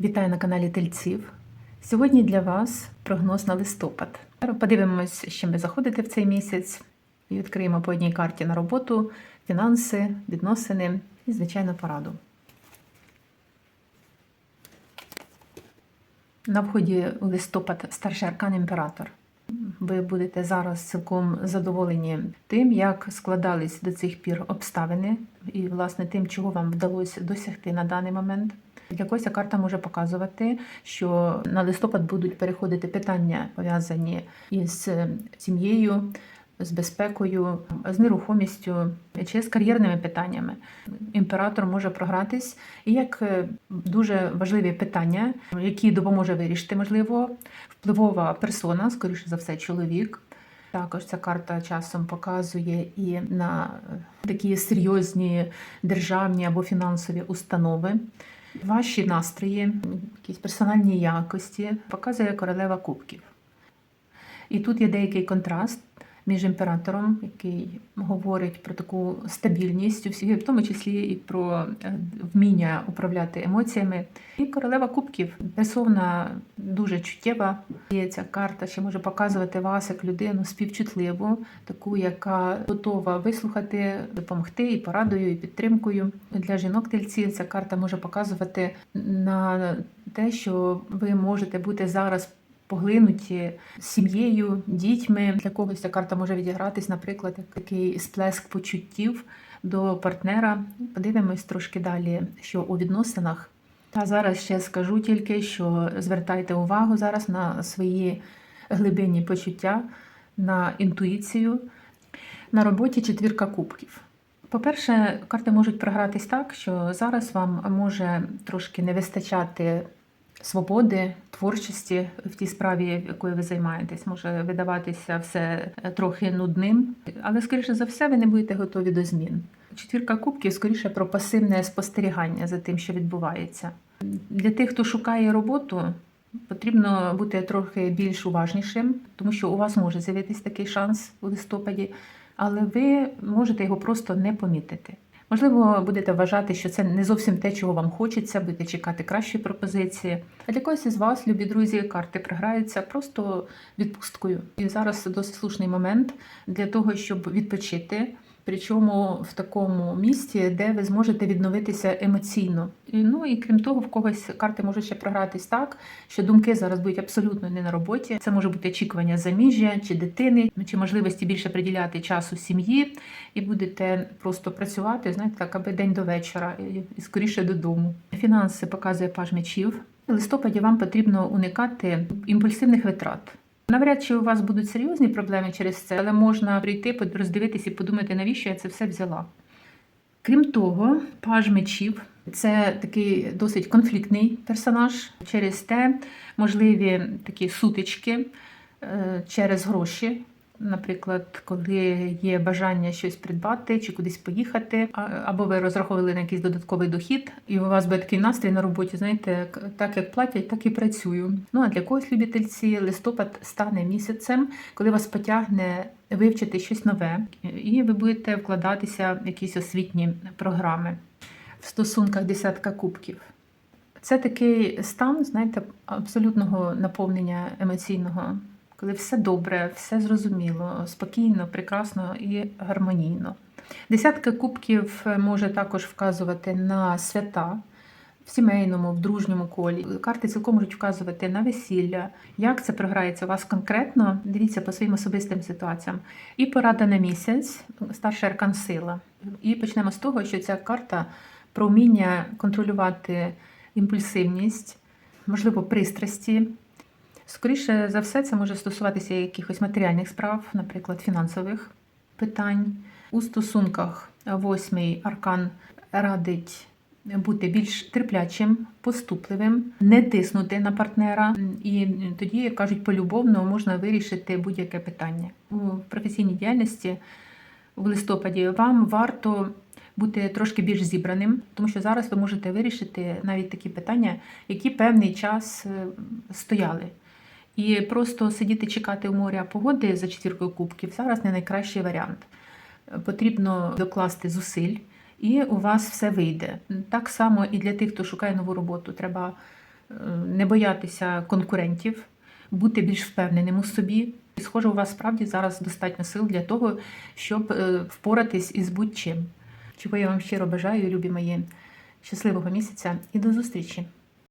Вітаю на каналі Тельців. Сьогодні для вас прогноз на листопад. Подивимось, з чим ви заходите в цей місяць. І відкриємо по одній карті на роботу, фінанси, відносини і, звичайно, пораду. На вході у листопад старший аркан імператор. Ви будете зараз цілком задоволені тим, як складались до цих пір обставини, і, власне, тим, чого вам вдалося досягти на даний момент. Ця карта може показувати, що на листопад будуть переходити питання, пов'язані із сім'єю, з безпекою, з нерухомістю чи з кар'єрними питаннями. Імператор може програтись і як е, дуже важливі питання, які допоможе вирішити, можливо, впливова персона, скоріше за все, чоловік. Також ця карта часом показує і на такі серйозні державні або фінансові установи. Ваші настрої, якісь персональні якості показує королева кубків. І тут є деякий контраст між імператором, який говорить про таку стабільність, у всі- в тому числі і про е, вміння управляти емоціями. І королева кубків персона дуже чуттєва. І ця карта ще може показувати вас як людину співчутливу, таку, яка готова вислухати, допомогти і порадою, і підтримкою. Для жінок тельців ця карта може показувати на те, що ви можете бути зараз поглинуті сім'єю, дітьми. Для когось ця карта може відігратись, наприклад, як такий сплеск почуттів до партнера. Подивимось трошки далі, що у відносинах. Та зараз ще скажу тільки, що звертайте увагу зараз на свої глибинні почуття, на інтуїцію. На роботі четвірка кубків. По-перше, карти можуть програтись так, що зараз вам може трошки не вистачати свободи, творчості в тій справі, якою ви займаєтесь. Може видаватися все трохи нудним, але, скоріше за все, ви не будете готові до змін. Четвірка кубків скоріше про пасивне спостерігання за тим, що відбувається. Для тих, хто шукає роботу, потрібно бути трохи більш уважнішим, тому що у вас може з'явитись такий шанс у листопаді, але ви можете його просто не помітити. Можливо, будете вважати, що це не зовсім те, чого вам хочеться, будете чекати кращої пропозиції. А для когось із вас, любі друзі, карти програються просто відпусткою. І зараз досить слушний момент для того, щоб відпочити. Причому в такому місці, де ви зможете відновитися емоційно. Ну і крім того, в когось карти можуть ще програтись так, що думки зараз будуть абсолютно не на роботі. Це може бути очікування заміжжя чи дитини, чи можливості більше приділяти часу сім'ї, і будете просто працювати, знаєте, так, аби день до вечора і, скоріше додому. Фінанси показує паж мечів. Листопаді вам потрібно уникати імпульсивних витрат. Навряд чи у вас будуть серйозні проблеми через це, але можна прийти, роздивитись і подумати, навіщо я це все взяла. Крім того, паж мечів це такий досить конфліктний персонаж. Через те можливі такі сутички е, через гроші. Наприклад, коли є бажання щось придбати чи кудись поїхати, або ви розраховували на якийсь додатковий дохід, і у вас буде такий настрій на роботі, знаєте, так як платять, так і працюю. Ну а для когось любительці листопад стане місяцем, коли вас потягне вивчити щось нове, і ви будете вкладатися в якісь освітні програми. В стосунках десятка кубків. Це такий стан, знаєте, абсолютного наповнення емоційного, коли все добре, все зрозуміло, спокійно, прекрасно і гармонійно. Десятка кубків може також вказувати на свята в сімейному, в дружньому колі. Карти цілком можуть вказувати на весілля. Як це програється у вас конкретно? Дивіться по своїм особистим ситуаціям. І порада на місяць, старший аркан сила. І почнемо з того, що ця карта про вміння контролювати імпульсивність, можливо, пристрасті. Скоріше за все, це може стосуватися якихось матеріальних справ, наприклад, фінансових питань. У стосунках восьмий аркан радить бути більш терплячим, поступливим, не тиснути на партнера. І тоді, як кажуть, полюбовно можна вирішити будь-яке питання. У професійній діяльності в листопаді вам варто бути трошки більш зібраним, тому що зараз ви можете вирішити навіть такі питання, які певний час е, стояли. І просто сидіти чекати у моря погоди за четвіркою кубків зараз не найкращий варіант. Потрібно докласти зусиль, і у вас все вийде. Так само і для тих, хто шукає нову роботу, треба е, не боятися конкурентів, бути більш впевненим у собі. Схоже, у вас справді зараз достатньо сил для того, щоб е, впоратись із будь-чим. Чого я вам щиро бажаю, любі мої, щасливого місяця і до зустрічі!